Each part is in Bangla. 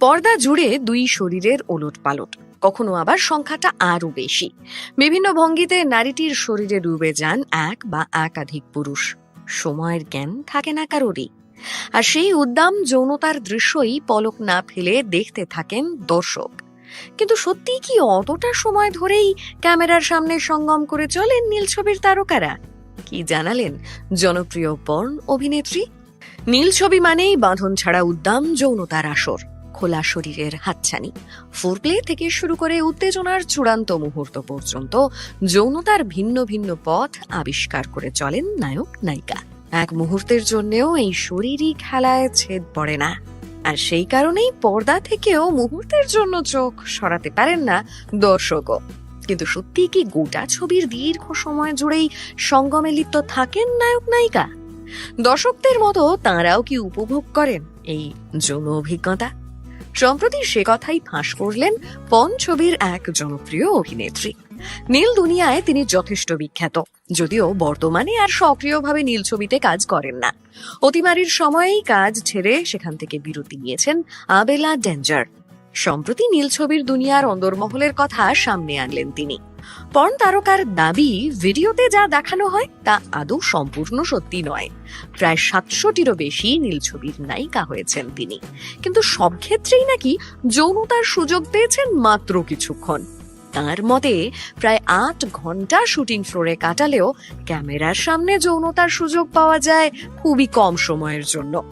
পর্দা জুড়ে দুই শরীরের ওলট পালট কখনো আবার সংখ্যাটা আরও বেশি। বিভিন্ন ভঙ্গিতে নারীটির শরীরে ডুবে যান এক বা একাধিক পুরুষ। সময়ের জ্ঞান থাকে না কারোরই। আর সেই উদ্দাম যৌনতার দৃশ্যই পলক না ফেলে দেখতে থাকেন দর্শক। কিন্তু সত্যি কি অতটা সময় ধরেই ক্যামেরার সামনে সঙ্গম করে চলেন নীল ছবির তারকারা? কি জানালেন জনপ্রিয় পর্ন অভিনেত্রী? নীল ছবি মানেই বাঁধন ছাড়া উদ্দাম যৌনতার আসর। খোলা শরীরের হাতছানি। ফোরপ্লে থেকে শুরু করে উত্তেজনার চূড়ান্ত মুহূর্ত পর্যন্ত যৌনতার ভিন্ন ভিন্ন পথ আবিষ্কার করে চলেন নায়ক, নায়িকা। এক মুহূর্তের জন্যেও এই শরীরই খেলায় ছেদ পড়ে না। আর সেই কারণেই পর্দা থেকেও মুহূর্তের জন্য চোখ সরাতে পারেন না দর্শকও। কিন্তু সত্যি কি গোটা ছবির দীর্ঘ সময় জুড়েই সঙ্গমে লিপ্ত থাকেন নায়ক, নায়িকা? দর্শকদের মতো তাঁরাও কি উপভোগ করেন এই যৌন অভিজ্ঞতা? সম্প্রতি সে কথাই ফাঁস করলেন পন ছবির এক জনপ্রিয় অভিনেত্রী। নীল দুনিয়ায় তিনি যথেষ্ট বিখ্যাত, যদিও বর্তমানে আর সক্রিয়ভাবে নীল ছবিতে কাজ করেন না। অতিমারির সময়েই কাজ ছেড়ে সেখান থেকে বিরতি নিয়েছেন আবেলা ডেঞ্জার। সম্প্রতি নীল ছবির দুনিয়ার অন্দরমহলের কথা সামনে আনলেন তিনি। পর্ন তারকার দাবি, ভিডিওতে যা দেখানো হয় তা আদৌ সম্পূর্ণ সত্যি নয়। প্রায় সাতশোটিরও বেশি নীল ছবির নায়িকা হয়েছেন তিনি। কিন্তু সব ক্ষেত্রেই নাকি যৌনতার সুযোগ পেয়েছেন মাত্র কিছুক্ষণ। তার মতে, প্রায় আট ঘণ্টা শুটিং ফ্লোরে কাটালেও ক্যামেরার সামনে যৌনতার সুযোগ পাওয়া যায় খুবই কম সময়ের জন্য।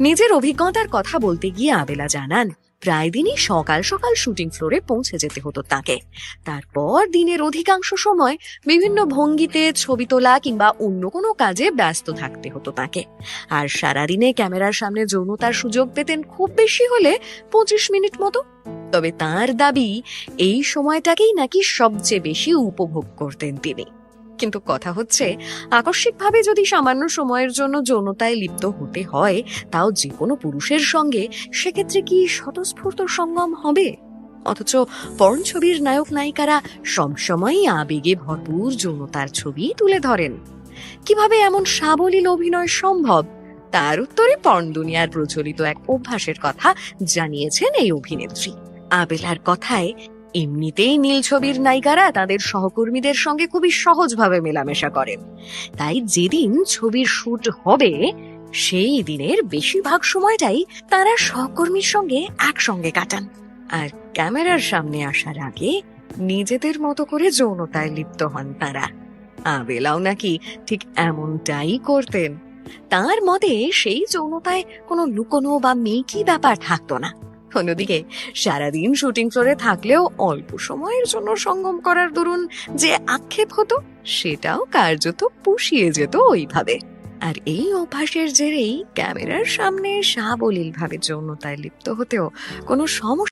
নিজের অভিজ্ঞতার কথা বলতে গিয়ে আবেলা জানান প্রায় দিনই সকাল সকাল শুটিং ফ্লোরে পৌঁছে যেতে হতো তাকে। তারপর দিনের অধিকাংশ সময় বিভিন্ন ভঙ্গিতে ছবি তোলা কিংবা অন্য কোনো কাজে ব্যস্ত থাকতে হতো তাকে। আর সারাদিনে ক্যামেরার সামনে যৌনতার সুযোগ পেতেন খুব বেশি হলে পঁচিশ মিনিট মতো। তবে তার দাবি, এই সময়টাকেই নাকি সবচেয়ে বেশি উপভোগ করতেন তিনি। কিন্তু কথা হচ্ছে, আকস্মিকভাবে যদি সামান্য সময়ের জন্য যৌনতায় লিপ্ত হতে হয়, তাও যে কোনো পুরুষের সঙ্গে, সেক্ষেত্রে কি স্বতঃস্ফূর্ত সঙ্গম হবে? অথচ পর্ন ছবির নায়ক নায়িকারা সবসময়ই আবেগে ভরপুর যৌনতার ছবি তুলে ধরেন। কীভাবে এমন সাবলীল অভিনয় সম্ভব? তার উত্তরে পর্ন দুনিয়ার প্রচলিত এক অভ্যাসের কথা জানিয়েছেন এই অভিনেত্রী। আবেলার কথায় এমনিতেই নীল ছবির নায়িকারা তাদের সহকর্মীদের সঙ্গে খুবই সহজভাবে মেলামেশা করেন। তাই যেদিন ছবির শুট হবে, সেই দিনের বেশিরভাগ সময়টাই তারা সহকর্মীর সঙ্গে একসঙ্গে কাটান। আর ক্যামেরার সামনে আসার আগে নিজেদের মতো করে যৌনতায় লিপ্ত হন তারা। আবেলাও নাকি ঠিক এমনটাই করতেন। তার মতে সেই যৌনতায় কোনো লুকোনো বা মেকি ব্যাপার থাকতো না। অন্যদিকে, সারাদিন শুটিং ফ্লোরে থাকলেও অল্প সময়ের জন্য সঙ্গম করার দরুন যে আক্ষেপ হতো, সেটাও কার্যত পুষিয়ে যেত ওইভাবে। আর এই অভ্যাসের জেরেই ক্যামেরার সামনে সাবলীলভাবে যৌনতায় লিপ্ত হতেও কোনো সমস্যা